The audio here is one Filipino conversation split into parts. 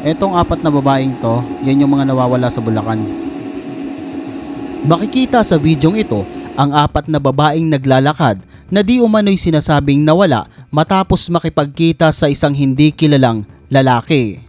Etong apat na babaeng to, yan yung mga nawawala sa Bulacan. Makikita sa bidyong ito ang apat na babaeng naglalakad na di umano'y sinasabing nawala matapos makipagkita sa isang hindi kilalang lalaki.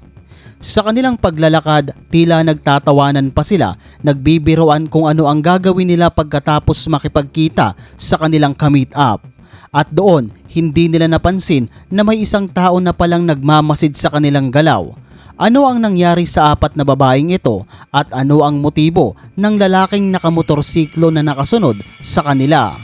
Sa kanilang paglalakad, tila nagtatawanan pa sila, nagbibiroan kung ano ang gagawin nila pagkatapos makipagkita sa kanilang ka-meet up. At doon, hindi nila napansin na may isang tao na palang nagmamasid sa kanilang galaw. Ano ang nangyari sa apat na babaeng ito at ano ang motibo ng lalaking nakamotorsiklo na nakasunod sa kanila?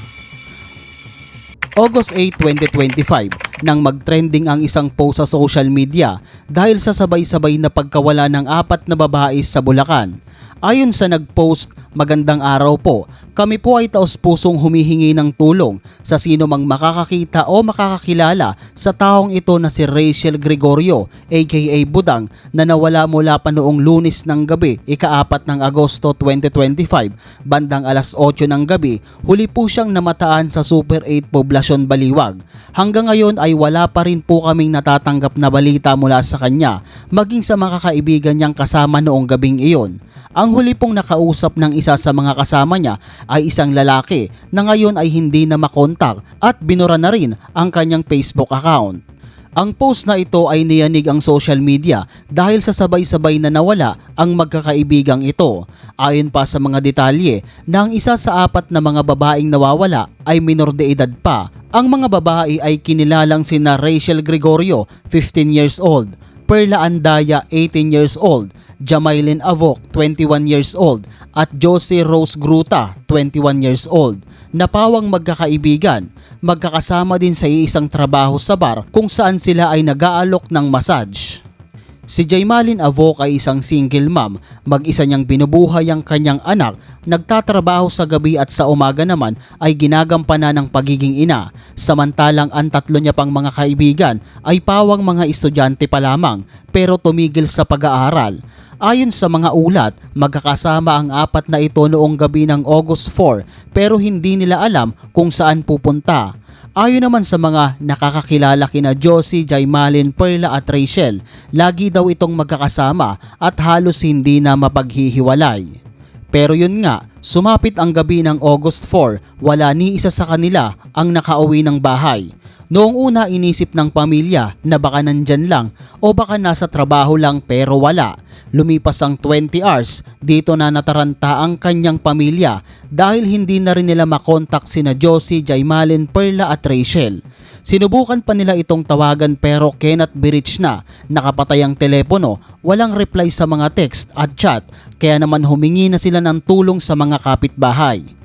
August 8, 2025 nang mag-trending ang isang post sa social media dahil sa sabay-sabay na pagkawala ng apat na babae sa Bulacan. Ayon sa nag-post, magandang araw po. Kami po ay taos-pusong humihingi ng tulong sa sino mang makakakita o makakakilala sa taong ito na si Rachel Gregorio aka Budang na nawala mula pa noong lunes ng gabi, ikaapat ng Agosto 2025, bandang alas 8 ng gabi, huli po siyang namataan sa Super 8 Poblasyon Baliwag. Hanggang ngayon ay wala pa rin po kaming natatanggap na balita mula sa kanya, maging sa mga kaibigan niyang kasama noong gabing iyon. Ang huli pong nakausap ng isa sa mga kasama niya ay isang lalaki na ngayon ay hindi na makontak at binura na rin ang kanyang Facebook account. Ang post na ito ay niyanig ang social media dahil sa sabay-sabay na nawala ang magkakaibigang ito. Ayon pa sa mga detalye na ang isa sa apat na mga babaeng nawawala ay minor de edad pa. Ang mga babae ay kinilalang sina Rachel Gregorio, 15 years old, Perla Andaya, 18 years old, Jamailin Avok, 21 years old, at Josie Rose Gruta, 21 years old. Napawang magkakaibigan, magkakasama din sa isang trabaho sa bar kung saan sila ay nag-aalok ng massage. Si Jaymalin Avok ay isang single mom, mag-isa niyang binubuhay ang kanyang anak, nagtatrabaho sa gabi at sa umaga naman ay ginagampanan ng pagiging ina. Samantalang ang tatlo niya pang mga kaibigan ay pawang mga estudyante pa lamang pero tumigil sa pag-aaral. Ayon sa mga ulat, magkakasama ang apat na ito noong gabi ng August 4 pero hindi nila alam kung saan pupunta. Ayon naman sa mga nakakakilala kina Josie, Jaimalin, Perla at Rachel, lagi daw itong magkakasama at halos hindi na mapaghihiwalay. Pero yun nga, sumapit ang gabi ng August 4, wala ni isa sa kanila ang nakauwi ng bahay. Noong una inisip ng pamilya na baka nandyan lang o baka nasa trabaho lang pero wala. Lumipas ang 20 hours, dito na nataranta ang kanyang pamilya dahil hindi na rin nila makontak sina Josie, Jaimalin, Perla at Rachel. Sinubukan pa nila itong tawagan pero cannot be reached na. Nakapatay ang telepono, walang reply sa mga text at chat kaya naman humingi na sila ng tulong sa mga kapitbahay.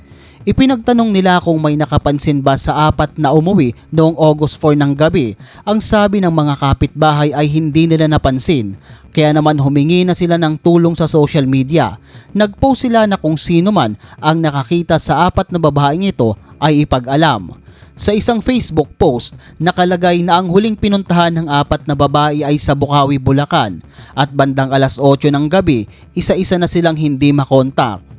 Ipinagtanong nila kung may nakapansin ba sa apat na umuwi noong August 4 ng gabi. Ang sabi ng mga kapitbahay ay hindi nila napansin. Kaya naman humingi na sila ng tulong sa social media. Nagpost sila na kung sino man ang nakakita sa apat na babaeng ito ay ipag-alam. Sa isang Facebook post, nakalagay na ang huling pinuntahan ng apat na babae ay sa Bukawi, Bulacan at bandang alas 8 ng gabi, isa-isa na silang hindi makontak.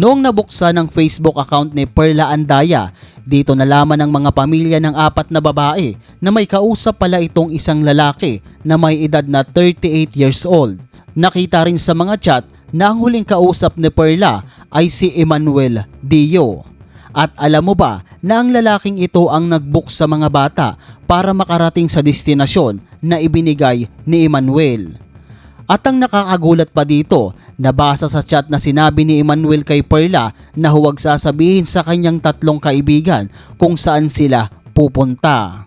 Noong nabuksan ang Facebook account ni Perla Andaya, dito nalaman ng mga pamilya ng apat na babae na may kausap pala itong isang lalaki na may edad na 38 years old. Nakita rin sa mga chat na ang huling kausap ni Perla ay si Emmanuel Dio. At alam mo ba na ang lalaking ito ang nagbook sa mga bata para makarating sa destinasyon na ibinigay ni Emmanuel? At ang nakakagulat pa dito, nabasa sa chat na sinabi ni Emmanuel kay Perla na huwag sasabihin sa kanyang tatlong kaibigan kung saan sila pupunta.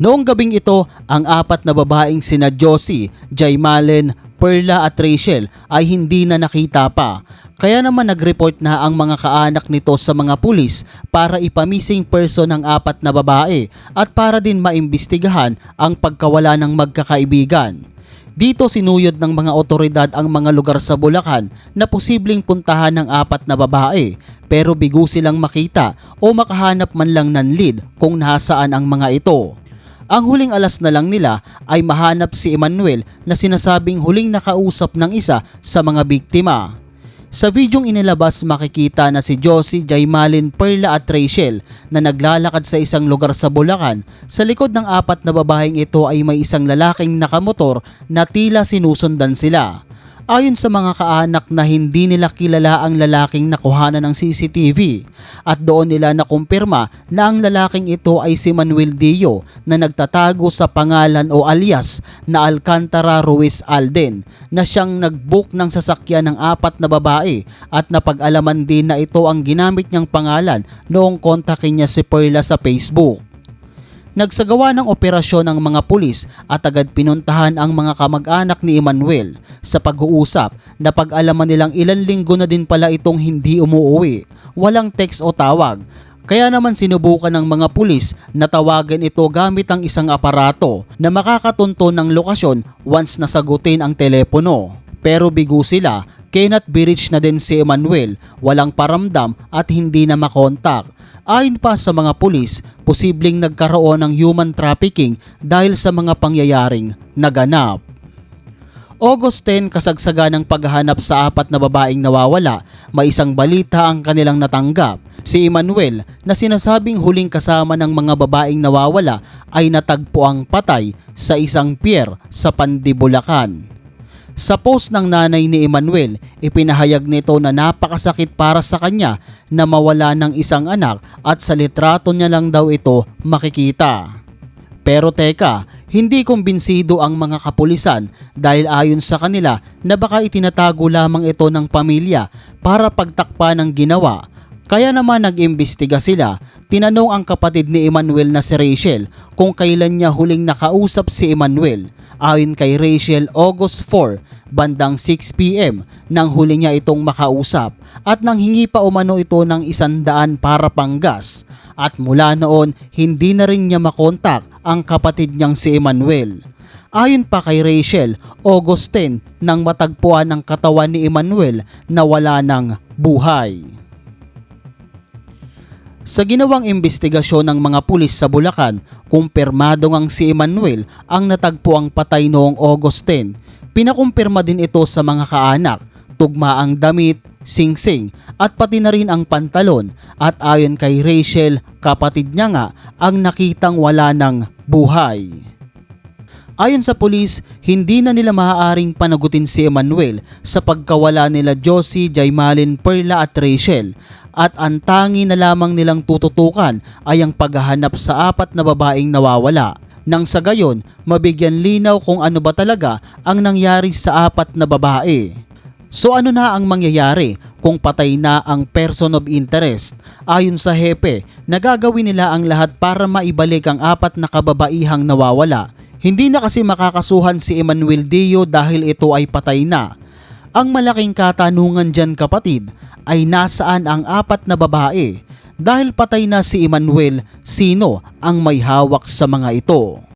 Noong gabing ito, ang apat na babaeng sina Josie, Jaimalen, Perla at Rachel ay hindi na nakita pa. Kaya naman nag-report na ang mga kaanak nito sa mga pulis para ipamising person ng apat na babae at para din maimbestigahan ang pagkawala ng magkakaibigan. Dito sinuyod ng mga otoridad ang mga lugar sa Bulacan na posibleng puntahan ng apat na babae pero bigo silang makita o makahanap man lang ng lead kung nasaan ang mga ito. Ang huling alas na lang nila ay mahanap si Emmanuel na sinasabing huling nakausap ng isa sa mga biktima. Sa videong inilabas makikita na si Josie, Jaimalin, Perla at Rachel na naglalakad sa isang lugar sa Bulacan. Sa likod ng apat na babaeng ito ay may isang lalaking nakamotor na tila sinusundan sila. Ayon sa mga kaanak na hindi nila kilala ang lalaking nakuhanan ng CCTV at doon nila nakumpirma na ang lalaking ito ay si Manuel Dio na nagtatago sa pangalan o alias na Alcantara Ruiz Alden na siyang nagbook ng sasakyan ng apat na babae at napag-alaman din na ito ang ginamit niyang pangalan noong kontakin niya si Perla sa Facebook. Nagsagawa ng operasyon ang mga pulis at agad pinuntahan ang mga kamag-anak ni Emmanuel sa pag-uusap na pag-alaman nilang ilang linggo na din pala itong hindi umuwi. Walang text o tawag. Kaya naman sinubukan ng mga pulis na tawagan ito gamit ang isang aparato na makakatunto ng lokasyon once nasagutin ang telepono. Pero bigo sila, cannot be reached na din si Emmanuel, walang paramdam at hindi na makontak. Ayon pa sa mga pulis, posibleng nagkaroon ng human trafficking dahil sa mga pangyayaring naganap. August 10 kasagsaga ng paghahanap sa apat na babaeng nawawala, may isang balita ang kanilang natanggap. Si Emmanuel na sinasabing huling kasama ng mga babaeng nawawala ay natagpo ang patay sa isang pier sa Pandibulacan. Sa post ng nanay ni Emmanuel, ipinahayag nito na napakasakit para sa kanya na mawala ng isang anak at sa litrato niya lang daw ito makikita. Pero teka, hindi kumbinsido ang mga kapulisan dahil ayon sa kanila na baka itinatago lamang ito ng pamilya para pagtakpa ng ginawa. Kaya naman nag-imbestiga sila, tinanong ang kapatid ni Emmanuel na si Rachel kung kailan niya huling nakausap si Emmanuel. Ayon kay Rachel, August 4, bandang 6pm nang huli niya itong makausap at nang hingi pa umano ito ng isandaan para panggas. At mula noon, hindi na rin niya makontak ang kapatid niyang si Emmanuel. Ayon pa kay Rachel, August 10 nang matagpuan ng katawan ni Emmanuel na wala ng buhay. Sa ginawang investigasyon ng mga pulis sa Bulacan, kumpirmado ngang si Emmanuel ang natagpo ang patay noong August 10. Pinakumpirma din ito sa mga kaanak, tugma ang damit, singsing at pati na rin ang pantalon at ayon kay Rachel, kapatid niya nga ang nakitang wala ng buhay. Ayon sa pulis, hindi na nila maaaring panagutin si Emmanuel sa pagkawala nila Josie, Jaimalin, Perla at Rachel at ang tangi na lamang nilang tututukan ay ang paghahanap sa apat na babaeng nawawala. Nang sa gayon, mabigyan linaw kung ano ba talaga ang nangyari sa apat na babae. So ano na ang mangyayari kung patay na ang person of interest? Ayon sa hepe, nagagawin nila ang lahat para maibalik ang apat na kababaihang nawawala. Hindi na kasi makakasuhan si Emmanuel Dio dahil ito ay patay na. Ang malaking katanungan dyan kapatid ay nasaan ang apat na babae? Dahil patay na si Emmanuel, sino ang may hawak sa mga ito?